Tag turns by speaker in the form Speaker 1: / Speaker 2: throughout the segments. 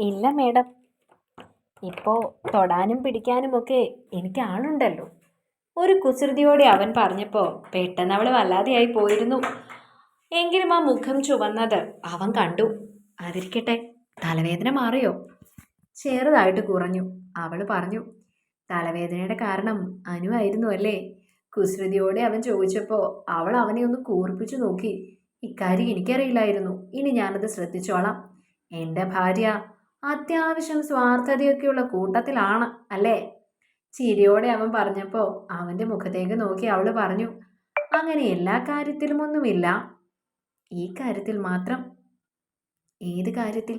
Speaker 1: ഇല്ല മേഡം. ഇപ്പോൾ തൊടാനും പിടിക്കാനും ഒക്കെ എനിക്ക് ആളുണ്ടല്ലോ. ഒരു കുസൃതിയോടെ അവൻ പറഞ്ഞപ്പോൾ പെട്ടെന്ന് അവൾ വല്ലാതെയായി പോയിരുന്നു. എങ്കിലും ആ മുഖം ചുവന്നത് അവൻ കണ്ടു. അതിരിക്കട്ടെ തലവേദന മാറിയോ? ചെറുതായിട്ട് കുറഞ്ഞു. അവൾ പറഞ്ഞു തലവേദനയുടെ കാരണം അനു ആയിരുന്നു അല്ലേ? കുസൃതിയോടെ അവൻ ചോദിച്ചപ്പോൾ അവൾ അവനെ ഒന്ന് കൂർപ്പിച്ചു നോക്കി. ഇക്കാര്യം എനിക്കറിയില്ലായിരുന്നു. ഇനി ഞാനത് ശ്രദ്ധിച്ചോളാം. എന്റെ ഭാര്യ അത്യാവശ്യം സ്വാർത്ഥതയൊക്കെയുള്ള കൂട്ടത്തിലാണ് അല്ലേ? ചിരിയോടെ അവൻ പറഞ്ഞപ്പോൾ അവന്റെ മുഖത്തേക്ക് നോക്കി അവൾ പറഞ്ഞു അങ്ങനെ എല്ലാ കാര്യത്തിലും ഒന്നുമില്ല ഈ കാര്യത്തിൽ മാത്രം. ഏത് കാര്യത്തിൽ?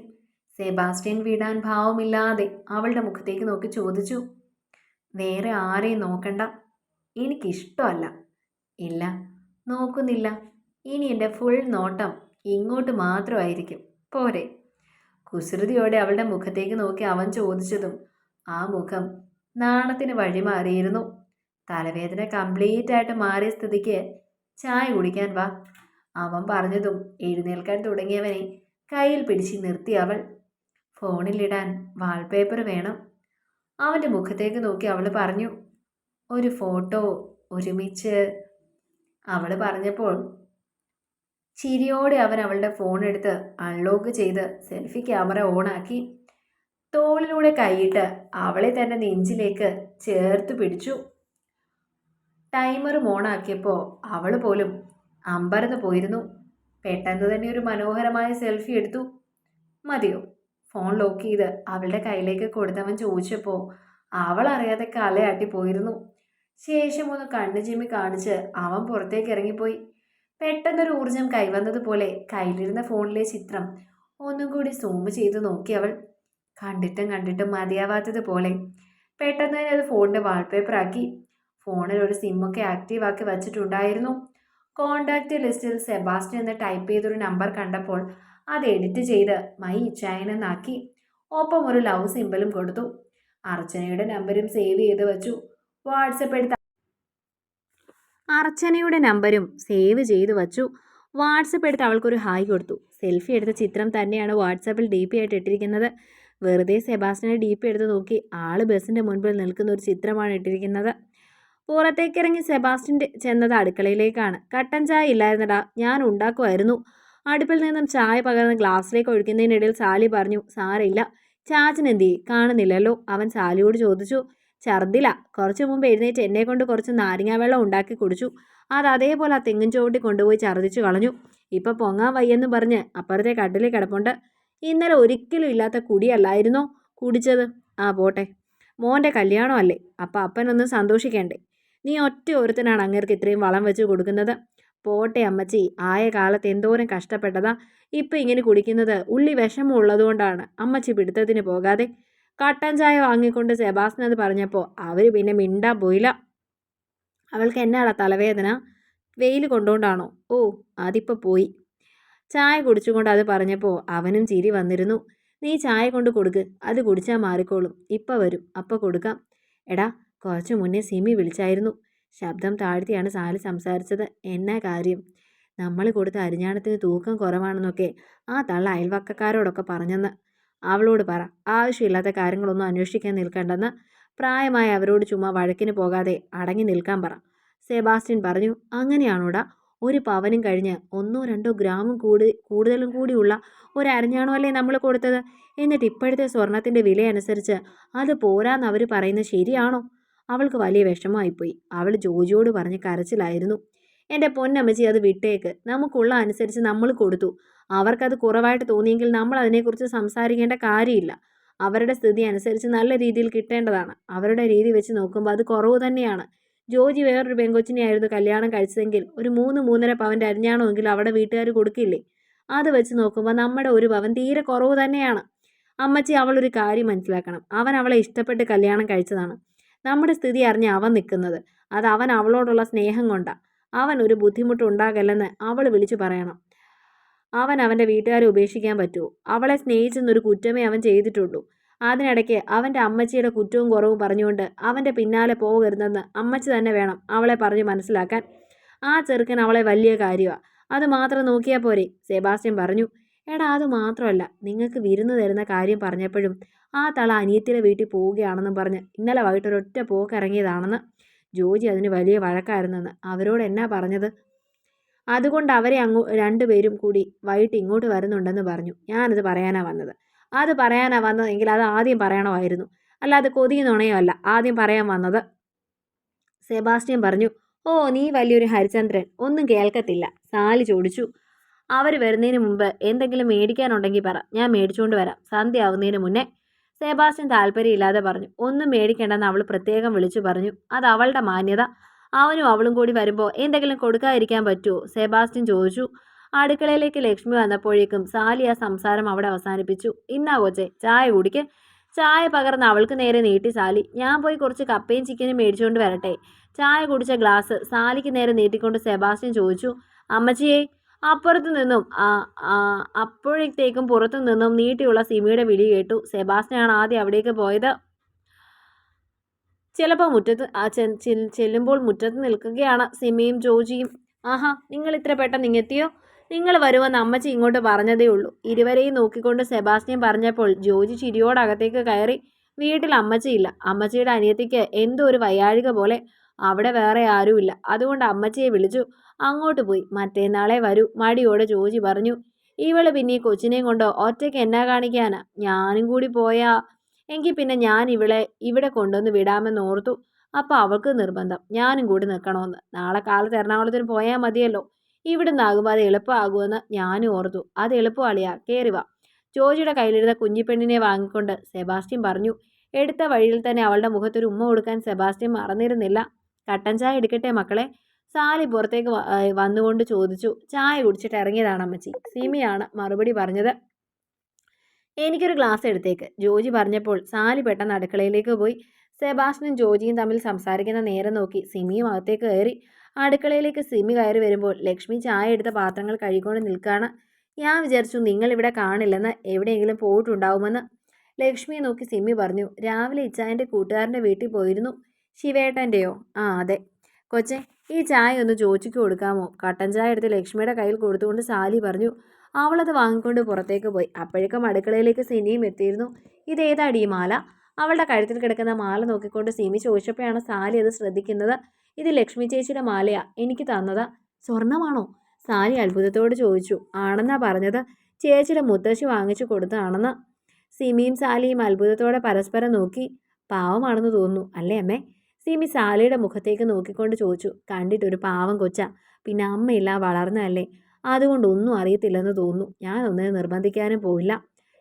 Speaker 1: സെബാസ്റ്റ്യൻ വിടാൻ ഭാവമില്ലാതെ. അവളുടെ മുഖത്തേക്ക് നോക്കി ചോദിച്ചു. വേറെ ആരെയും നോക്കണ്ട. എനിക്കിഷ്ടമല്ല. ഇല്ല. നോക്കുന്നില്ല. ഇനി എന്റെ ഫുൾ നോട്ടം ഇങ്ങോട്ട് മാത്രമായിരിക്കും. പോരെ. കുസൃതിയോടെ അവളുടെ മുഖത്തേക്ക് നോക്കി അവൻ ചോദിച്ചതും ആ മുഖം നാണത്തിന് വഴിമാറിയിരുന്നു. തലവേദന കംപ്ലീറ്റ് ആയിട്ട് മാറിയ സ്ഥിതിക്ക് ചായ കുടിക്കാൻ വാ അവൻ പറഞ്ഞതും എഴുന്നേൽക്കാൻ തുടങ്ങിയവനെ കയ്യിൽ പിടിച്ച് നിർത്തി അവൾ. ഫോണിലിടാൻ വാൾപേപ്പർ വേണം. അവന്റെ മുഖത്തേക്ക് നോക്കി അവൾ പറഞ്ഞു ഒരു ഫോട്ടോ ഒരുമിച്ച് അവൾ പറഞ്ഞപ്പോൾ ചിരിയോടെ അവൻ അവളുടെ ഫോൺ എടുത്ത് അൺലോക്ക് ചെയ്ത് സെൽഫി ക്യാമറ ഓണാക്കി തോളിലൂടെ കൈയിട്ട് അവളെ തന്റെ നെഞ്ചിലേക്ക് ചേർത്ത് പിടിച്ചു. ടൈമറും ഓണാക്കിയപ്പോൾ അവൾ പോലും അമ്പരന്ന് പോയിരുന്നു. പെട്ടെന്ന് തന്നെ ഒരു മനോഹരമായ സെൽഫി എടുത്തു. മതിയോ? ഫോൺ ലോക്ക് ചെയ്ത് അവളുടെ കയ്യിലേക്ക് കൊടുത്തവൻ ചോദിച്ചപ്പോൾ അവൾ അറിയാതെ കലയാട്ടി പോയിരുന്നു. ശേഷം ഒന്ന് കണ്ണു ചിമ്മി കാണിച്ച് അവൻ പുറത്തേക്ക് ഇറങ്ങിപ്പോയി. പെട്ടെന്നൊരു ഊർജം കൈവന്നതുപോലെ കയ്യിലിരുന്ന ഫോണിലെ ചിത്രം ഒന്നും കൂടി സൂം ചെയ്ത് നോക്കി അവൾ. കണ്ടിട്ടും കണ്ടിട്ടും മതിയാവാത്തതുപോലെ പെട്ടെന്ന് തന്നെ അത് ഫോണിന്റെ വാൾപേപ്പർ ആക്കി. ഫോണിൽ ഒരു സിമ്മൊക്കെ ആക്റ്റീവാക്കി വച്ചിട്ടുണ്ടായിരുന്നു. കോണ്ടാക്റ്റ് ലിസ്റ്റിൽ സെബാസ്റ്റ്യൻ എന്ന് ടൈപ്പ് ചെയ്തൊരു നമ്പർ കണ്ടപ്പോൾ അത് എഡിറ്റ് ചെയ്ത് മൈ ഇച്ചായൻ എന്നാക്കി. ഒപ്പം ഒരു ലവ് സിമ്പിളും കൊടുത്തു. അർച്ചനയുടെ നമ്പരും സേവ് ചെയ്ത് വെച്ചു. വാട്സപ്പ് എടുത്ത് അർച്ചനയുടെ നമ്പരും സേവ് ചെയ്ത് വച്ചു. വാട്സപ്പ് എടുത്ത് അവൾക്കൊരു ഹായ് കൊടുത്തു. സെൽഫി എടുത്ത ചിത്രം തന്നെയാണ് വാട്സപ്പിൽ ഡി പി ആയിട്ട് ഇട്ടിരിക്കുന്നത്. വെറുതെ സെബാസ്റ്റിനെ ഡി പി എടുത്ത് നോക്കി ആൾ ബസ്സിന്റെ മുൻപിൽ നിൽക്കുന്ന ഒരു ചിത്രമാണ് ഇട്ടിരിക്കുന്നത്. പുറത്തേക്കിറങ്ങി സെബാസ്റ്റ്യൻ ചെന്നത് അടുക്കളയിലേക്കാണ്. കട്ടൻ ചായ ഇല്ലായിരുന്നടാ ഞാൻ ഉണ്ടാക്കുമായിരുന്നു. അടുപ്പിൽ നിന്നും ചായ പകർന്ന് ഗ്ലാസ്സിലേക്ക് ഒഴിക്കുന്നതിനിടയിൽ സാലി പറഞ്ഞു സാരയില്ല ചാച്ചൻ എന്തി കാണുന്നില്ലല്ലോ. അവൻ സാലിയോട് ചോദിച്ചു ഛർദില. കുറച്ച് മുമ്പ് എഴുന്നേറ്റ് എന്നെ കൊണ്ട് കുറച്ച് നാരങ്ങാ വെള്ളം ഉണ്ടാക്കി കുടിച്ചു. അത് അതേപോലെ ആ തെങ്ങിൻ ചുവട്ടി കൊണ്ടുപോയി ഛർദിച്ചു കളഞ്ഞു. ഇപ്പം പൊങ്ങാൻ വയ്യെന്ന് പറഞ്ഞ് അപ്പുറത്തെ കട്ടിലിൽ കിടപ്പുണ്ട്. ഇന്നലെ ഒരിക്കലും ഇല്ലാത്ത കുടിയല്ലായിരുന്നോ? കുടിച്ചത്? ആ പോട്ടെ. മോന്റെ കല്യാണമല്ലേ അപ്പം അപ്പനൊന്ന് സന്തോഷിക്കണ്ടേ. നീ ഒറ്റ ഒരുത്തനാണ് അങ്ങേർക്ക് ഇത്രയും വളം വെച്ച് കൊടുക്കുന്നത്. പോട്ടെ അമ്മച്ചി. ആയ കാലത്ത് എന്തോരം കഷ്ടപ്പെട്ടതാ. ഇപ്പം ഇങ്ങനെ കുടിക്കുന്നത് ഉള്ളി വിഷമമുള്ളതുകൊണ്ടാണ് അമ്മച്ചി പിടുത്തത്തിന് പോകാതെ കട്ടൻ ചായ വാങ്ങിക്കൊണ്ട് സെബാസ്റ്റിൻ അത് പറഞ്ഞപ്പോൾ അവർ പിന്നെ മിണ്ടാൻ പോയില്ല. അവൾക്ക് എന്നാടാ തലവേദന? വെയിൽ കൊണ്ടുകൊണ്ടാണോ ഓ അതിപ്പോൾ പോയി. ചായ കുടിച്ചുകൊണ്ട് അത് പറഞ്ഞപ്പോൾ അവനും ചിരി വന്നിരുന്നു. നീ ചായ കൊണ്ട് കൊടുക്ക്. അത് കുടിച്ചാൽ മാറിക്കോളും. ഇപ്പം വരും. അപ്പം കൊടുക്കാം. എടാ കുറച്ച് മുന്നേ സിമി വിളിച്ചായിരുന്നു. ശബ്ദം താഴ്ത്തിയാണ് സാലി സംസാരിച്ചത്. എന്നാ കാര്യം? നമ്മൾ കൊടുത്ത അരിഞ്ഞാണത്തിന് തൂക്കം കുറവാണെന്നൊക്കെ ആ തള്ള അയൽവക്കക്കാരോടൊക്കെ പറഞ്ഞെന്ന്. അവളോട് പറ. ആവശ്യമില്ലാത്ത കാര്യങ്ങളൊന്നും അന്വേഷിക്കാൻ നിൽക്കേണ്ടെന്ന് പ്രായമായ അവരോട് ചുമ്മാ വഴക്കിന് പോകാതെ അടങ്ങി നിൽക്കാൻ പറ. സെബാസ്റ്റ്യൻ പറഞ്ഞു അങ്ങനെയാണോടാ? ഒരു പവനും കഴിഞ്ഞ് ഒന്നോ രണ്ടോ ഗ്രാമും കൂടി കൂടുതലും കൂടിയുള്ള ഒരു അരഞ്ഞാണോ അല്ലേ നമ്മൾ കൊടുത്തത്? എന്നിട്ട് ഇപ്പോഴത്തെ സ്വർണത്തിന്റെ വിലയനുസരിച്ച് അത് പോരാന്ന് അവർ പറയുന്നത് ശരിയാണോ? അവൾക്ക് വലിയ വിഷമമായിപ്പോയി. അവൾ ജോജിയോട് പറഞ്ഞ് കരച്ചിലായിരുന്നു. എന്റെ പൊന്നമ്മച്ചി അത് വിട്ടേക്ക്. നമുക്കുള്ള അനുസരിച്ച് നമ്മൾ കൊടുത്തു. അവർക്കത് കുറവായിട്ട് തോന്നിയെങ്കിൽ നമ്മൾ അതിനെക്കുറിച്ച് സംസാരിക്കേണ്ട കാര്യമില്ല. അവരുടെ സ്ഥിതി അനുസരിച്ച് നല്ല രീതിയിൽ കിട്ടേണ്ടതാണ്. അവരുടെ രീതി വെച്ച് നോക്കുമ്പോൾ അത് കുറവ് തന്നെയാണ്. ജോജി വേറൊരു പെങ്കൊച്ചിനെയായിരുന്നു കല്യാണം കഴിച്ചതെങ്കിൽ ഒരു മൂന്ന് മൂന്നര പവന്റെ അരിഞ്ഞാണമെങ്കിൽ അവിടെ വീട്ടുകാർ കൊടുക്കില്ലേ? അത് വെച്ച് നോക്കുമ്പോൾ നമ്മുടെ ഒരു പവൻ തീരെ കുറവ് തന്നെയാണ്. അമ്മച്ചി അവളൊരു കാര്യം മനസ്സിലാക്കണം. അവൻ അവളെ ഇഷ്ടപ്പെട്ട് കല്യാണം കഴിച്ചതാണ്. നമ്മുടെ സ്ഥിതി അറിഞ്ഞ് അവൻ നിൽക്കുന്നത്. അത് അവൻ അവളോടുള്ള സ്നേഹം കൊണ്ടാണ് അവൻ ഒരു ബുദ്ധിമുട്ടുണ്ടാകല്ലെന്ന് അവൾ വിളിച്ചു പറയണം. അവൻ അവന്റെ വീട്ടുകാരെ ഉപേക്ഷിക്കാൻ പറ്റുമോ അവളെ സ്നേഹിച്ചെന്നൊരു കുറ്റമേ അവൻ ചെയ്തിട്ടുള്ളൂ. അതിനിടയ്ക്ക് അവന്റെ അമ്മച്ചിയുടെ കുറ്റവും കുറവും പറഞ്ഞുകൊണ്ട് അവന്റെ പിന്നാലെ പോകരുതെന്ന് അമ്മച്ചി തന്നെ വേണം അവളെ പറഞ്ഞ് മനസ്സിലാക്കാൻ. ആ ചെറുക്കൻ അവളെ വലിയ കാര്യമാണ് അത് മാത്രം നോക്കിയാൽ പോരെ സെബാസ്റ്റ്യൻ പറഞ്ഞു. എടാ അത് മാത്രമല്ല നിങ്ങൾക്ക് വിരുന്ന് തരുന്ന കാര്യം പറഞ്ഞപ്പോഴും ആ തള അനിയത്തിയുടെ വീട്ടിൽ പോവുകയാണെന്നും പറഞ്ഞ് ഇന്നലെ വൈകിട്ട് ഒരൊറ്റ പോക്ക് ഇറങ്ങിയതാണെന്ന് ജോജി അതിന് വലിയ വഴക്കായിരുന്നെന്ന്. അവരോട് എന്നാ പറഞ്ഞത്? അതുകൊണ്ട് അവരെ അങ്ങോ രണ്ടുപേരും കൂടി വൈകിട്ട് ഇങ്ങോട്ട് വരുന്നുണ്ടെന്ന് പറഞ്ഞു. ഞാനത് പറയാനാ വന്നത്. അത് പറയാനാ വന്നതെങ്കിൽ അത് ആദ്യം പറയണമായിരുന്നു. അല്ലാതെ കൊതിയും നുണയോ ആദ്യം പറയാൻ വന്നത് സെബാസ്റ്റ്യൻ പറഞ്ഞു ഓ നീ വലിയൊരു ഹരിചന്ദ്രൻ. ഒന്നും കേൾക്കത്തില്ല. സാലി ചോദിച്ചു. അവർ വരുന്നതിന് മുമ്പ് എന്തെങ്കിലും മേടിക്കാനുണ്ടെങ്കിൽ പറ. ഞാൻ മേടിച്ചുകൊണ്ട് വരാം. സന്ധ്യ ആവുന്നതിന് മുന്നേ സെബാസ്റ്റ്യൻ താല്പര്യമില്ലാതെ പറഞ്ഞു ഒന്നും മേടിക്കേണ്ടെന്ന് അവൾ പ്രത്യേകം വിളിച്ചു പറഞ്ഞു. അത് അവളുടെ മാന്യത. അവനും അവളും കൂടി വരുമ്പോൾ എന്തെങ്കിലും കൊടുക്കാതിരിക്കാൻ പറ്റുമോ സെബാസ്റ്റ്യൻ ചോദിച്ചു. അടുക്കളയിലേക്ക് ലക്ഷ്മി വന്നപ്പോഴേക്കും സാലി ആ സംസാരം അവിടെ അവസാനിപ്പിച്ചു. ഇന്നാ കൊച്ചെ ചായ കുടിക്ക്. ചായ പകർന്ന് അവൾക്ക് നേരെ നീട്ടി സാലി. ഞാൻ പോയി കുറച്ച് കപ്പയും ചിക്കനും മേടിച്ചുകൊണ്ട് വരട്ടെ. ചായ കുടിച്ച ഗ്ലാസ് സാലിക്ക് നേരെ നീട്ടിക്കൊണ്ട് സെബാസ്റ്റ്യൻ ചോദിച്ചു. അമ്മച്ചിയെ അപ്പുറത്തു നിന്നും അപ്പോഴത്തേക്കും പുറത്തു നിന്നും നീട്ടിയുള്ള സിമിയുടെ വിളി കേട്ടു. സെബാസ്റ്റ്യനാണ് ആദ്യം അവിടേക്ക് പോയത്. ചിലപ്പോൾ മുറ്റത്ത് ചെല്ലുമ്പോൾ മുറ്റത്ത് നിൽക്കുകയാണ് സിമിയും ജോജിയും. ആഹാ നിങ്ങൾ ഇത്ര പെട്ടെന്ന് ഇങ്ങെത്തിയോ? നിങ്ങൾ വരുമെന്ന് അമ്മച്ചി ഇങ്ങോട്ട് പറഞ്ഞതേ ഉള്ളൂ. ഇരുവരെയും നോക്കിക്കൊണ്ട് സെബാസ്റ്റ്യൻ പറഞ്ഞപ്പോൾ ജോജി ചിരിയോടകത്തേക്ക് കയറി. വീട്ടിൽ അമ്മച്ചിയില്ല. അമ്മച്ചിയുടെ അനിയത്തിക്ക് എന്തോ ഒരു വയ്യാഴിക പോലെ. അവിടെ വേറെ ആരുമില്ല. അതുകൊണ്ട് അമ്മച്ചിയെ വിളിച്ചു. അങ്ങോട്ട് പോയി. മറ്റേന്നാളെ വരൂ. മടിയോടെ ജോജി പറഞ്ഞു. ഇവൾ പിന്നെ ഈ കൊച്ചിനെയും കൊണ്ട്? ഒറ്റയ്ക്ക് എന്നാ കാണിക്കാനാ? ഞാനും കൂടി പോയാ. എങ്കിൽ പിന്നെ ഞാൻ ഇവളെ ഇവിടെ കൊണ്ടുവന്ന് വിടാമെന്ന് ഓർത്തു. അപ്പോൾ അവൾക്ക് നിർബന്ധം. ഞാനും കൂടി നിൽക്കണമെന്ന് നാളെ കാലത്ത് എറണാകുളത്തിന് പോയാൽ മതിയല്ലോ. ഇവിടുന്നാകുമ്പോൾ അത് എളുപ്പമാകുമെന്ന് ഞാനും ഓർത്തു. അത് എളുപ്പമാളിയാ കയറി വാ. ജോജിയുടെ കയ്യിലിരുന്ന കുഞ്ഞിപ്പെണ്ണിനെ വാങ്ങിക്കൊണ്ട് സെബാസ്റ്റ്യൻ പറഞ്ഞു. എടുത്ത വഴിയിൽ തന്നെ അവളുടെ മുഖത്തൊരു ഉമ്മ കൊടുക്കാൻ സെബാസ്റ്റ്യൻ മറന്നിരുന്നില്ല. കട്ടൻ ചായ എടുക്കട്ടെ മക്കളെ? സാലി പുറത്തേക്ക് വന്നുകൊണ്ട് ചോദിച്ചു ചായ കുടിച്ചിട്ട് ഇറങ്ങിയതാണ് അമ്മച്ചി? സിമിയാണ് മറുപടി പറഞ്ഞത്. എനിക്കൊരു ഗ്ലാസ് എടുത്തേക്ക് ജോജി പറഞ്ഞപ്പോൾ സാലി പെട്ടെന്ന് അടുക്കളയിലേക്ക് പോയി. സെബാസ്റ്റിനും ജോജിയും തമ്മിൽ സംസാരിക്കുന്ന നേരം നോക്കി സിമിയും അകത്തേക്ക് കയറി. അടുക്കളയിലേക്ക് സിമി കയറി വരുമ്പോൾ ലക്ഷ്മി ചായ എടുത്ത പാത്രങ്ങൾ കഴുകിക്കൊണ്ട് നിൽക്കുകയാണ്. ഞാൻ വിചാരിച്ചു നിങ്ങൾ ഇവിടെ കാണില്ലെന്ന് എവിടെയെങ്കിലും പോയിട്ടുണ്ടാവുമെന്ന്. ലക്ഷ്മിയെ നോക്കി സിമി പറഞ്ഞു രാവിലെ ഇച്ചായന്റെ കൂട്ടുകാരന്റെ വീട്ടിൽ പോയിരുന്നു ശിവേട്ടന്റെയോ? ആ അതെ. കൊച്ചെ ഈ ചായ ഒന്ന് ചോദിച്ചു കൊടുക്കാമോ? കട്ടൻ ചായ എടുത്ത് ലക്ഷ്മിയുടെ കയ്യിൽ കൊടുത്തുകൊണ്ട് സാലി പറഞ്ഞു. അവളത് വാങ്ങിക്കൊണ്ട് പുറത്തേക്ക് പോയി. അപ്പോഴേക്കും അടുക്കളയിലേക്ക് സിനിയും എത്തിയിരുന്നു. ഇതേതാടി ഈ മാല? അവളുടെ കഴുത്തിൽ കിടക്കുന്ന മാല നോക്കിക്കൊണ്ട് സിമി ചോദിച്ചപ്പോഴാണ് സാലി അത് ശ്രദ്ധിക്കുന്നത്. ഇത് ലക്ഷ്മി ചേച്ചിയുടെ മാലയാ. എനിക്ക് തന്നതാ. സ്വർണമാണോ? സാലി അത്ഭുതത്തോട് ചോദിച്ചു. ആണെന്നാ പറഞ്ഞത്. ചേച്ചിയുടെ മുത്തശ്ശി വാങ്ങിച്ചു കൊടുത്തതാണെന്ന്. സിമിയും സാലിയും അത്ഭുതത്തോടെ പരസ്പരം നോക്കി. പാവമാണെന്ന് തോന്നുന്നു. അല്ലേ അമ്മേ? സിമി സാലയുടെ മുഖത്തേക്ക് നോക്കിക്കൊണ്ട് ചോദിച്ചു കണ്ടിട്ടൊരു പാവം കൊച്ച. പിന്നെ അമ്മയില്ല വളർന്നതല്ലേ? അതുകൊണ്ട് ഒന്നും അറിയത്തില്ലെന്ന് തോന്നുന്നു. ഞാൻ ഒന്നിനെ നിർബന്ധിക്കാനും പോയില്ല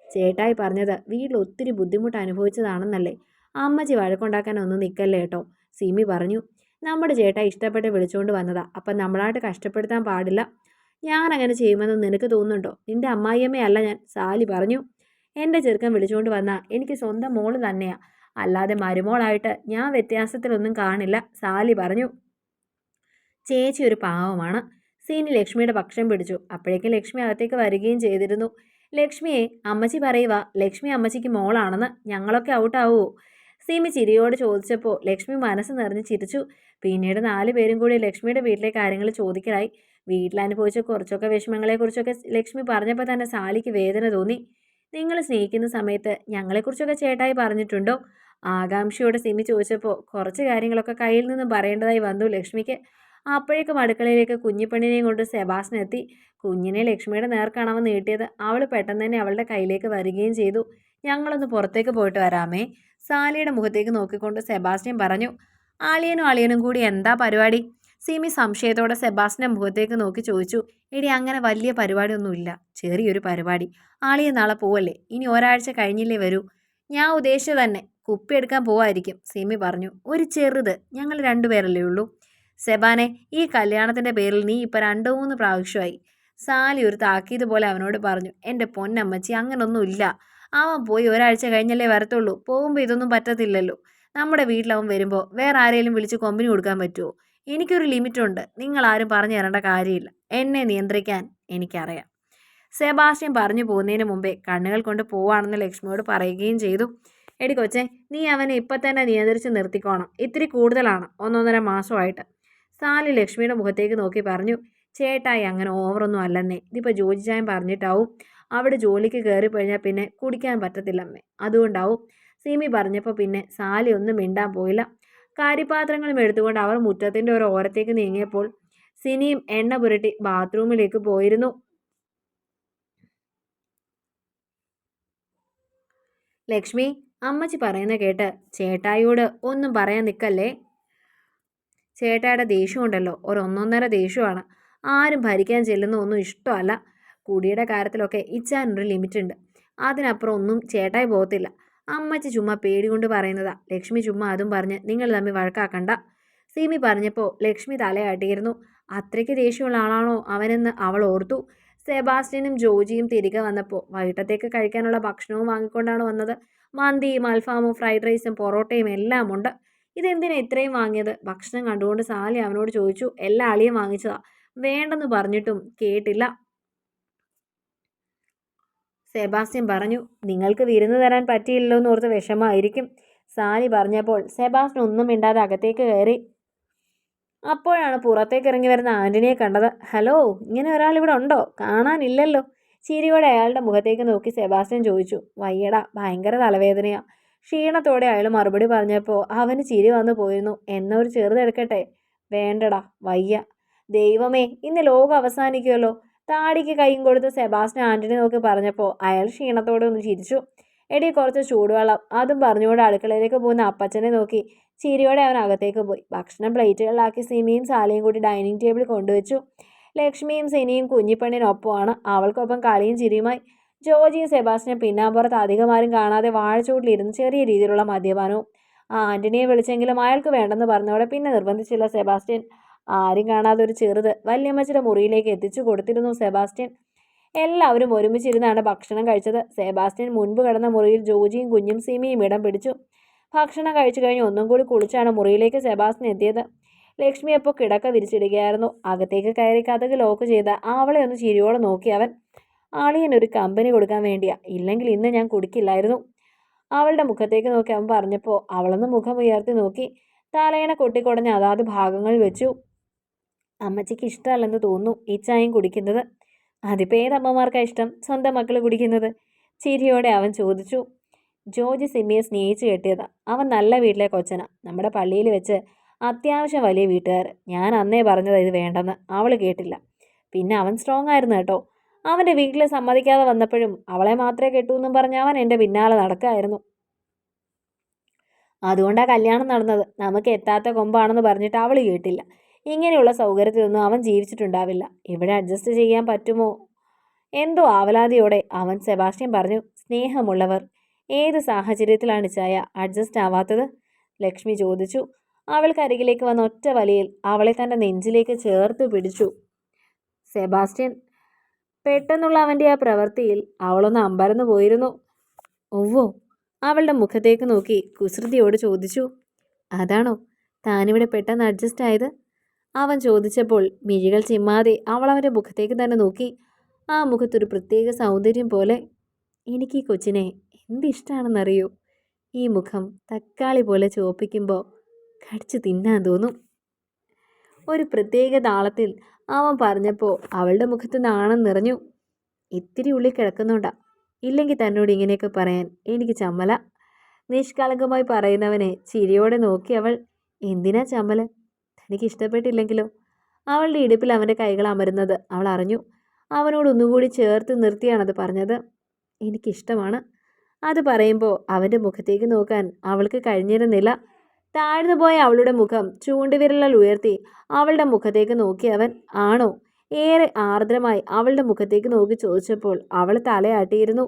Speaker 1: ചേട്ടായി പറഞ്ഞത് വീട്ടിൽ ഒത്തിരി ബുദ്ധിമുട്ട് അനുഭവിച്ചതാണെന്നല്ലേ? അമ്മച്ചി വഴക്കുണ്ടാക്കാൻ ഒന്നും നിൽക്കല്ലേ കേട്ടോ? സിമി പറഞ്ഞു. നമ്മുടെ ചേട്ടാ ഇഷ്ടപ്പെട്ട് വിളിച്ചുകൊണ്ട് വന്നതാ. അപ്പം നമ്മളായിട്ട് കഷ്ടപ്പെടുത്താൻ പാടില്ല. ഞാൻ അങ്ങനെ ചെയ്യുമെന്ന് നിനക്ക് തോന്നുന്നുണ്ടോ? നിന്റെ അമ്മായിയമ്മയല്ല ഞാൻ. സാലി പറഞ്ഞു. എന്റെ ചെറുക്കൻ വിളിച്ചുകൊണ്ട് വന്നാൽ എനിക്ക് സ്വന്തം മോൾ തന്നെയാ. അല്ലാതെ മരുമോളായിട്ട് ഞാൻ വ്യത്യാസത്തിലൊന്നും കാണില്ല. സാലി പറഞ്ഞു. ചേച്ചി ഒരു പാവമാണ്. സീനി ലക്ഷ്മിയുടെ പക്ഷം പിടിച്ചു. അപ്പോഴേക്കും ലക്ഷ്മി അകത്തേക്ക് വരികയും ചെയ്തിരുന്നു. ലക്ഷ്മിയെ അമ്മച്ചി പറയുക ലക്ഷ്മി അമ്മച്ചിക്ക് മോളാണെന്ന് ഞങ്ങളൊക്കെ ഔട്ടാവുമോ സീമി ചിരിയോട് ചോദിച്ചപ്പോൾ ലക്ഷ്മി മനസ്സ് നിറഞ്ഞ് ചിരിച്ചു. പിന്നീട് നാല് പേരും കൂടി ലക്ഷ്മിയുടെ വീട്ടിലെ കാര്യങ്ങൾ ചോദിക്കലായി. വീട്ടിലനുഭവിച്ച കുറച്ചൊക്കെ വിഷമങ്ങളെക്കുറിച്ചൊക്കെ ലക്ഷ്മി പറഞ്ഞപ്പോൾ തന്നെ സാലിക്ക് വേദന തോന്നി. നിങ്ങൾ സ്നേഹിക്കുന്ന സമയത്ത് ഞങ്ങളെക്കുറിച്ചൊക്കെ ചേട്ടായി പറഞ്ഞിട്ടുണ്ടോ? ആകാംക്ഷയോടെ സിമി ചോദിച്ചപ്പോൾ കുറച്ച് കാര്യങ്ങളൊക്കെ കയ്യിൽ നിന്നും പറയേണ്ടതായി വന്നു ലക്ഷ്മിക്ക്. അപ്പോഴേക്കും അടുക്കളയിലേക്ക് കുഞ്ഞിപ്പെണ്ണിനെയും കൊണ്ട് സെബാസ്റ്റൻ എത്തി. കുഞ്ഞിനെ ലക്ഷ്മിയുടെ നേർക്കാണവൻ നീട്ടിയത് അവൾ പെട്ടെന്ന് തന്നെ അവളുടെ കയ്യിലേക്ക് വരികയും ചെയ്തു. ഞങ്ങളൊന്ന് പുറത്തേക്ക് പോയിട്ട് വരാമേ. സാലിയുടെ മുഖത്തേക്ക് നോക്കിക്കൊണ്ട് സെബാസ്റ്റ്യൻ പറഞ്ഞു. ആളിയനും അളിയനും കൂടി എന്താ പരിപാടി? സിമി സംശയത്തോടെ സെബാസ്റ്റിന്റെ മുഖത്തേക്ക് നോക്കി ചോദിച്ചു എടി അങ്ങനെ വലിയ പരിപാടിയൊന്നുമില്ല. ചെറിയൊരു പരിപാടി. ആളിയെ നാളെ പോവല്ലേ? ഇനി ഒരാഴ്ച കഴിഞ്ഞില്ലേ വരൂ. ഞാൻ ഉദ്ദേശിച്ച തന്നെ കുപ്പി എടുക്കാൻ പോവായിരിക്കും സിമി പറഞ്ഞു. ഒരു ചെറുത്. ഞങ്ങൾ രണ്ടുപേരല്ലേ ഉള്ളൂ. സെബാനെ ഈ കല്യാണത്തിന്റെ പേരിൽ നീ ഇപ്പം രണ്ടു മൂന്ന് പ്രാവശ്യമായി സാലി ഒരു താക്കീത് പോലെ അവനോട് പറഞ്ഞു. എന്റെ പൊന്നമ്മച്ചി അങ്ങനൊന്നുമില്ല അവൻ പോയി ഒരാഴ്ച കഴിഞ്ഞല്ലേ വരത്തുള്ളൂ. പോകുമ്പോൾ ഇതൊന്നും പറ്റത്തില്ലല്ലോ. നമ്മുടെ വീട്ടിലവൻ വരുമ്പോൾ വേറെ ആരെങ്കിലും വിളിച്ച് കൊമ്പിനി കൊടുക്കാൻ പറ്റുമോ എനിക്കൊരു ലിമിറ്റുണ്ട്. നിങ്ങളാരും പറഞ്ഞു തരേണ്ട കാര്യമില്ല. എന്നെ നിയന്ത്രിക്കാൻ എനിക്കറിയാം. സെബാസ്റ്റ്യൻ പറഞ്ഞു പോകുന്നതിന് മുമ്പേ കണ്ണുകൾ കൊണ്ട് പോവാണെന്ന് ലക്ഷ്മിയോട് പറയുകയും ചെയ്തു. എടി കൊച്ചേ നീ അവനെ ഇപ്പം തന്നെ നിയന്ത്രിച്ച് നിർത്തിക്കോണം. ഇത്തിരി കൂടുതലാണ്. ഒന്നൊന്നര മാസമായിട്ട്. സാലി ലക്ഷ്മിയുടെ മുഖത്തേക്ക് നോക്കി പറഞ്ഞു ചേട്ടായി അങ്ങനെ ഓവറൊന്നും അല്ലെന്നേ. ഇതിപ്പോൾ ജോജി ചായം പറഞ്ഞിട്ടാവും. അവിടെ ജോലിക്ക് കയറി കഴിഞ്ഞാൽ പിന്നെ കുടിക്കാൻ പറ്റത്തില്ലമ്മേ. അതുകൊണ്ടാവും. സിമി പറഞ്ഞപ്പോൾ പിന്നെ സാലി ഒന്നും മിണ്ടാൻ പോയില്ല. കാരിപാത്രങ്ങളും എടുത്തുകൊണ്ട് അവർ മുറ്റത്തിന്റെ ഒരു ഓരത്തേക്ക് നീങ്ങിയപ്പോൾ സിനിയും എണ്ണ പുരട്ടി ബാത്റൂമിലേക്ക് പോയിരുന്നു. ലക്ഷ്മി അമ്മച്ചി പറയുന്ന കേട്ട് ചേട്ടായിയോട് ഒന്നും പറയാൻ നിൽക്കല്ലേ? ചേട്ടായുടെ ദേഷ്യമുണ്ടല്ലോ ഒരൊന്നൊന്നര ദേഷ്യമാണ്. ആരും ഭരിക്കാൻ ചെല്ലുന്ന ഒന്നും ഇഷ്ടമല്ല. കുടിയുടെ കാര്യത്തിലൊക്കെ ഇച്ചാനൊരു ലിമിറ്റ് ഉണ്ട് അതിനപ്പുറം ഒന്നും ചേട്ടായി പോകത്തില്ല. അമ്മച്ചി ചുമ്മാ പേടി കൊണ്ട് പറയുന്നതാ. ലക്ഷ്മി ചുമ്മാ അതും പറഞ്ഞ് നിങ്ങൾ തമ്മിൽ വഴക്കാക്കണ്ട. സീമി പറഞ്ഞപ്പോൾ ലക്ഷ്മി തലയാട്ടിയിരുന്നു. അത്രയ്ക്ക് ദേഷ്യമുള്ള ആളാണോ അവനെന്ന് അവൾ ഓർത്തു. സെബാസ്റ്റ്യനും ജോജിയും തിരികെ വന്നപ്പോൾ വൈകിട്ടത്തേക്ക് കഴിക്കാനുള്ള ഭക്ഷണവും വാങ്ങിക്കൊണ്ടാണ് വന്നത്. മന്തിയും അൽഫാമും ഫ്രൈഡ് റൈസും പൊറോട്ടയും എല്ലാം ഉണ്ട്. ഇതെന്തിനാ ഇത്രയും വാങ്ങിയത്? ഭക്ഷണം കണ്ടുകൊണ്ട് സാലി അവനോട് ചോദിച്ചു. എല്ലാ അളിയും വാങ്ങിച്ചതാ. വേണ്ടെന്ന് പറഞ്ഞിട്ടും കേട്ടില്ല. സെബാസ്റ്റ്യൻ പറഞ്ഞു നിങ്ങൾക്ക് വിരുന്ന് തരാൻ പറ്റിയില്ലല്ലോ എന്ന് ഓർത്ത് വിഷമമായിരിക്കും സാലി പറഞ്ഞപ്പോൾ സെബാസ്റ്റ്യൻ ഒന്നും മിണ്ടാതെ അകത്തേക്ക് കയറി. അപ്പോഴാണ് പുറത്തേക്ക് ഇറങ്ങി വരുന്ന ആന്റണിയെ കണ്ടത്. ഹലോ ഇങ്ങനെ ഒരാൾ ഇവിടെ ഉണ്ടോ? കാണാനില്ലല്ലോ. ചിരിയോടെ അയാളുടെ മുഖത്തേക്ക് നോക്കി സെബാസ്റ്റ്യൻ ചോദിച്ചു വയ്യടാ ഭയങ്കര തലവേദനയാ. ക്ഷീണത്തോടെ അയാൾ മറുപടി പറഞ്ഞപ്പോൾ അവന് ചിരി വന്നു പോയിരുന്നു എന്നൊരു ചെറുതെടുക്കട്ടെ? വേണ്ടടാ വയ്യ. ദൈവമേ ഇന്ന് ലോകം അവസാനിക്കുമല്ലോ താടിക്ക് കൈയും കൊടുത്ത് സെബാസ്റ്റ്യൻ ആന്റണി നോക്കി പറഞ്ഞപ്പോൾ അയാൾ ക്ഷീണത്തോടെ ഒന്ന് ചിരിച്ചു. എടി കുറച്ച് ചൂടുവെള്ളം. അതും പറഞ്ഞുകൊണ്ട് അടുക്കളയിലേക്ക് പോകുന്ന അപ്പച്ചനെ നോക്കി ചിരിയോടെ അവൻ അകത്തേക്ക് പോയി. ഭക്ഷണം പ്ലേറ്റുകളിലാക്കി സിമിയും സാലയും കൂടി ഡൈനിങ് ടേബിൾ കൊണ്ടുവച്ചു. ലക്ഷ്മിയും സിനിയും കുഞ്ഞിപ്പണ്ണിനൊപ്പമാണ്. അവൾക്കൊപ്പം കളിയും ചിരിയുമായി. ജോജിയും സെബാസ്റ്റിനും പിന്നാമ്പുറത്ത് അധികമാരും കാണാതെ വാഴച്ചൂട്ടിലിരുന്ന് ചെറിയ രീതിയിലുള്ള മദ്യപാനവും. ആ ആന്റണിയെ വിളിച്ചെങ്കിലും അയാൾക്ക് വേണ്ടെന്ന് പറഞ്ഞതോടെ പിന്നെ നിർബന്ധിച്ചില്ല സെബാസ്റ്റ്യൻ. ആരും കാണാതെ ഒരു ചെറുത് വല്യമ്മച്ചിയുടെ മുറിയിലേക്ക് എത്തിച്ചു കൊടുത്തിരുന്നു സെബാസ്റ്റ്യൻ. എല്ലാവരും ഒരുമിച്ചിരുന്നാണ് ഭക്ഷണം കഴിച്ചത്. സെബാസ്റ്റ്യൻ മുൻപ് കിടന്ന മുറിയിൽ ജോജിയും കുഞ്ഞും സിമിയും ഇടം പിടിച്ചു. ഭക്ഷണം കഴിച്ചു കഴിഞ്ഞ് ഒന്നും കൂടി കുളിച്ചാണ് മുറിയിലേക്ക് സെബാസ്റ്റ്യൻ എത്തിയത്. ലക്ഷ്മി അപ്പോൾ കിടക്ക വിരിച്ചിടുകയായിരുന്നു. അകത്തേക്ക് കയറി കഥക് ലോക്ക് ചെയ്ത അവളെ ഒന്ന് ചിരിയോടെ നോക്കി അവൻ. ആളിയനൊരു കമ്പനി കൊടുക്കാൻ വേണ്ടിയാ. ഇല്ലെങ്കിൽ ഇന്ന് ഞാൻ കുടിക്കില്ലായിരുന്നു. അവളുടെ മുഖത്തേക്ക് നോക്കി അവൻ പറഞ്ഞപ്പോൾ അവളൊന്ന് മുഖം ഉയർത്തി നോക്കി. തലയണ കൊട്ടിക്കൊടഞ്ഞ് അതാത് ഭാഗങ്ങൾ വെച്ചു. അമ്മച്ചിക്ക് ഇഷ്ടമല്ലെന്ന് തോന്നുന്നു ഈ ചായം കുടിക്കുന്നത്. അതിപ്പോൾ ഏതമ്മമാർക്കാണ് ഇഷ്ടം? സ്വന്തം മക്കൾ കുടിക്കുന്നത്. ചിരിയോടെ അവൻ ചോദിച്ചു. ജോർജ് സിമ്മിയെ സ്നേഹിച്ചു കെട്ടിയതാ. അവൻ നല്ല വീട്ടിലെ കൊച്ചനാണ് നമ്മുടെ പള്ളിയിൽ വെച്ച് അത്യാവശ്യം വലിയ വീട്ടുകാർ ഞാൻ അന്നേ പറഞ്ഞത് ഇത് വേണ്ടെന്ന്. അവൾ കേട്ടില്ല. പിന്നെ അവൻ സ്ട്രോങ് ആയിരുന്നു കേട്ടോ. അവന്റെ വീട്ടിൽ സമ്മതിക്കാതെ വന്നപ്പോഴും അവളെ മാത്രമേ കെട്ടൂ എന്നും പറഞ്ഞ് അവൻ എന്റെ പിന്നാലെ നടക്കായിരുന്നു. അതുകൊണ്ടാണ് കല്യാണം നടന്നത്. നമുക്ക് എത്താത്ത കൊമ്പാണെന്ന് പറഞ്ഞിട്ട് അവൾ കേട്ടില്ല. ഇങ്ങനെയുള്ള സൗകര്യത്തിലൊന്നും അവൻ ജീവിച്ചിട്ടുണ്ടാവില്ല. ഇവിടെ അഡ്ജസ്റ്റ് ചെയ്യാൻ പറ്റുമോ? എന്തോ ആവലാതിയോടെ അവൻ സെബാസ്റ്റ്യൻ പറഞ്ഞു സ്നേഹമുള്ളവർ ഏത് സാഹചര്യത്തിലാണ് ചായ അഡ്ജസ്റ്റ് ആവാത്തത്? ലക്ഷ്മി ചോദിച്ചു. അവൾക്കരികിലേക്ക് വന്ന ഒറ്റ വലിയിൽ അവളെ തന്റെ നെഞ്ചിലേക്ക് ചേർത്ത് പിടിച്ചു. സെബാസ്റ്റ്യൻ പെട്ടെന്നുള്ള അവന്റെ ആ പ്രവൃത്തിയിൽ അവളൊന്ന് അമ്പരന്ന് പോയിരുന്നു. ഒവ്വോ അവളുടെ മുഖത്തേക്ക് നോക്കി കുസൃതിയോട് ചോദിച്ചു. അതാണോ? താനിവിടെ പെട്ടെന്ന് അഡ്ജസ്റ്റ് ആയത്? അവൻ ചോദിച്ചപ്പോൾ മിഴികൾ ചിമ്മാതെ അവൾ അവന്റെ മുഖത്തേക്ക് തന്നെ നോക്കി. ആ മുഖത്തൊരു പ്രത്യേക സൗന്ദര്യം പോലെ. എനിക്ക് ഈ കൊച്ചിനെ എന്തിഷ്ടമാണെന്നറിയൂ ഈ മുഖം തക്കാളി പോലെ ചോപ്പിക്കുമ്പോൾ കടിച്ചു തിന്നാൻ തോന്നും. ഒരു പ്രത്യേക താളത്തിൽ അവൻ പറഞ്ഞപ്പോൾ അവളുടെ മുഖത്ത് നാണം നിറഞ്ഞു. ഇത്തിരി ഉള്ളിൽ കിടക്കുന്നുണ്ടാ. ഇല്ലെങ്കിൽ തന്നോട് ഇങ്ങനെയൊക്കെ പറയാൻ എനിക്ക് ചമ്മല. നിഷ്കളങ്കമായി പറയുന്നവനെ ചിരിയോടെ നോക്കി അവൾ. എന്തിനാ ചമ്മൽ? തനിക്ക് ഇഷ്ടപ്പെട്ടില്ലെങ്കിലും അവളുടെ ഇടുപ്പിൽ അവന്റെ കൈകൾ അമരുന്നത് അവൾ അറിഞ്ഞു. അവനോട് ഒന്നുകൂടി ചേർത്ത് നിർത്തിയാണത് പറഞ്ഞത്. എനിക്കിഷ്ടമാണ്. അത് പറയുമ്പോൾ അവന്റെ മുഖത്തേക്ക് നോക്കാൻ അവൾക്ക് കഴിഞ്ഞിരുന്നില്ല താഴ്ന്നു പോയ അവളുടെ മുഖം ചൂണ്ടുവിരലാൽ ഉയർത്തി അവളുടെ മുഖത്തേക്ക് നോക്കി അവൻ ആണോ? ഏറെ ആർദ്രമായി അവളുടെ മുഖത്തേക്ക് നോക്കി ചോദിച്ചപ്പോൾ അവൾ തലയാട്ടിയിരുന്നു.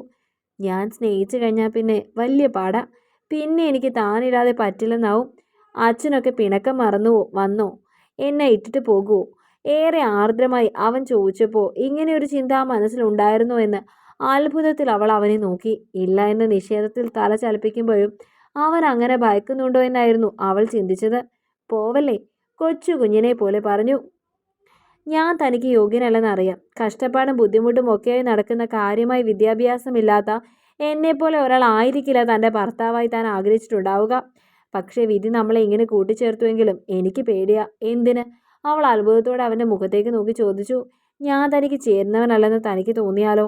Speaker 1: ഞാൻ സ്നേഹിച്ചു കഴിഞ്ഞാൽ പിന്നെ വലിയ പാടാ. പിന്നെ എനിക്ക് താനിടാതെ പറ്റില്ലെന്നാവും. അച്ഛനൊക്കെ പിണക്കം മറന്നുവോ വന്നോ? എന്നെ ഇട്ടിട്ട് പോകുമോ ഏറെ ആർദ്രമായി അവൻ ചോദിച്ചപ്പോൾ ഇങ്ങനെ ഒരു ചിന്ത ആ മനസ്സിലുണ്ടായിരുന്നോ എന്ന് അത്ഭുതത്തിൽ അവൾ അവനെ നോക്കി. ഇല്ല എന്ന നിഷേധത്തിൽ തല ചലിപ്പിക്കുമ്പോഴും അവൻ അങ്ങനെ ഭയക്കുന്നുണ്ടോ എന്നായിരുന്നു അവൾ ചിന്തിച്ചത്. പോവല്ലേ? കൊച്ചു കുഞ്ഞിനെ പോലെ പറഞ്ഞു. ഞാൻ തനിക്ക് യോഗ്യനല്ലെന്നറിയാം. കഷ്ടപ്പാടും ബുദ്ധിമുട്ടും ഒക്കെയായി നടക്കുന്ന കാര്യമായി വിദ്യാഭ്യാസമില്ലാത്ത എന്നെപ്പോലെ ഒരാൾ ആയിരിക്കില്ല തന്റെ ഭർത്താവായി താൻ ആഗ്രഹിച്ചിട്ടുണ്ടാവുക. പക്ഷേ വിധി നമ്മളെ ഇങ്ങനെ കൂട്ടിച്ചേർത്തുവെങ്കിലും എനിക്ക് പേടിയാ. എന്തിന്? അവൾ അത്ഭുതത്തോടെ അവന്റെ മുഖത്തേക്ക് നോക്കി ചോദിച്ചു. ഞാൻ തനിക്ക് ചേരുന്നവനല്ലെന്ന് തനിക്ക് തോന്നിയാലോ?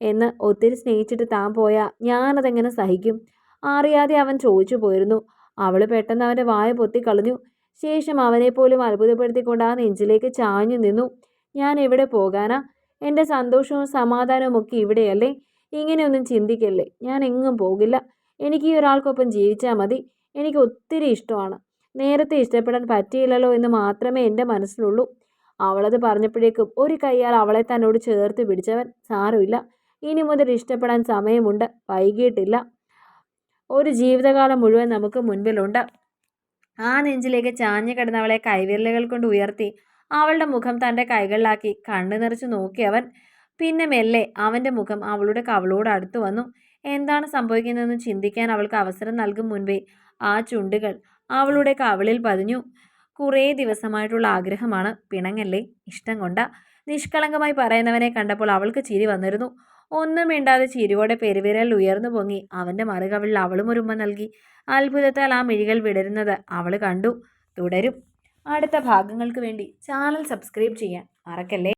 Speaker 1: എന്ന് ഒത്തിരി സ്നേഹിച്ചിട്ട് താൻ പോയാൽ ഞാനതെങ്ങനെ സഹിക്കും? അറിയാതെ അവൻ ചോദിച്ചു പോയിരുന്നു. അവൾ പെട്ടെന്ന് അവന്റെ വായ പൊത്തി കളഞ്ഞു. ശേഷം അവനെ പോലും അത്ഭുതപ്പെടുത്തിക്കൊണ്ട് ആ നെഞ്ചിലേക്ക് ചാഞ്ഞു നിന്നു. ഞാൻ എവിടെ പോകാനാ? എന്റെ സന്തോഷവും സമാധാനവും ഒക്കെ ഇവിടെയല്ലേ? ഇങ്ങനെയൊന്നും ചിന്തിക്കല്ലേ? ഞാൻ എങ്ങും പോകില്ല. എനിക്ക് ഈ ഒരാൾക്കൊപ്പം ജീവിച്ചാൽ മതി. എനിക്ക് ഒത്തിരി ഇഷ്ടമാണ്. നേരത്തെ ഇഷ്ടപ്പെടാൻ പറ്റിയില്ലല്ലോ എന്ന് മാത്രമേ എന്റെ മനസ്സിലുള്ളൂ. അവളത് പറഞ്ഞപ്പോഴേക്കും ഒരു കൈയാൽ അവളെ തന്നോട് ചേർത്ത് പിടിച്ചവൻ സാരമില്ല ഇനി മുതൽ ഇഷ്ടപ്പെടാൻ സമയമുണ്ട്. വൈകിട്ടില്ല. ഒരു ജീവിതകാലം മുഴുവൻ നമുക്ക് മുൻപിലുണ്ട്. ആ നെഞ്ചിലേക്ക് ചാഞ്ഞു കിടന്നവളെ കൈവിരലുകൾ കൊണ്ട് ഉയർത്തി അവളുടെ മുഖം തന്റെ കൈകളിലാക്കി കണ്ണു നിറച്ച് നോക്കിയവൻ. പിന്നെ മെല്ലെ അവന്റെ മുഖം അവളുടെ കവളോട് അടുത്തു വന്നു. എന്താണ് സംഭവിക്കുന്നതെന്ന് ചിന്തിക്കാൻ അവൾക്ക് അവസരം നൽകും മുൻപേ ആ ചുണ്ടുകൾ അവളുടെ കവിളിൽ പതിഞ്ഞു. കുറേ ദിവസമായിട്ടുള്ള ആഗ്രഹമാണ്. പിണങ്ങല്ലേ? ഇഷ്ടം കൊണ്ട. നിഷ്കളങ്കമായി പറയുന്നവനെ കണ്ടപ്പോൾ അവൾക്ക് ചിരി വന്നിരുന്നു. ഒന്നും മിണ്ടാതെ ചിരിയോടെ പെരുവിരൽ ഉയർന്നു പൊങ്ങി. അവന്റെ മറുകവിളിൽ അവളും ഒരുമ്മ നൽകി. അത്ഭുതത്താൽ ആ മിഴികൾ വിടരുന്നത് അവൾ കണ്ടു. തുടരും. അടുത്ത ഭാഗങ്ങൾക്ക് വേണ്ടി ചാനൽ സബ്സ്ക്രൈബ് ചെയ്യാൻ മറക്കല്ലേ?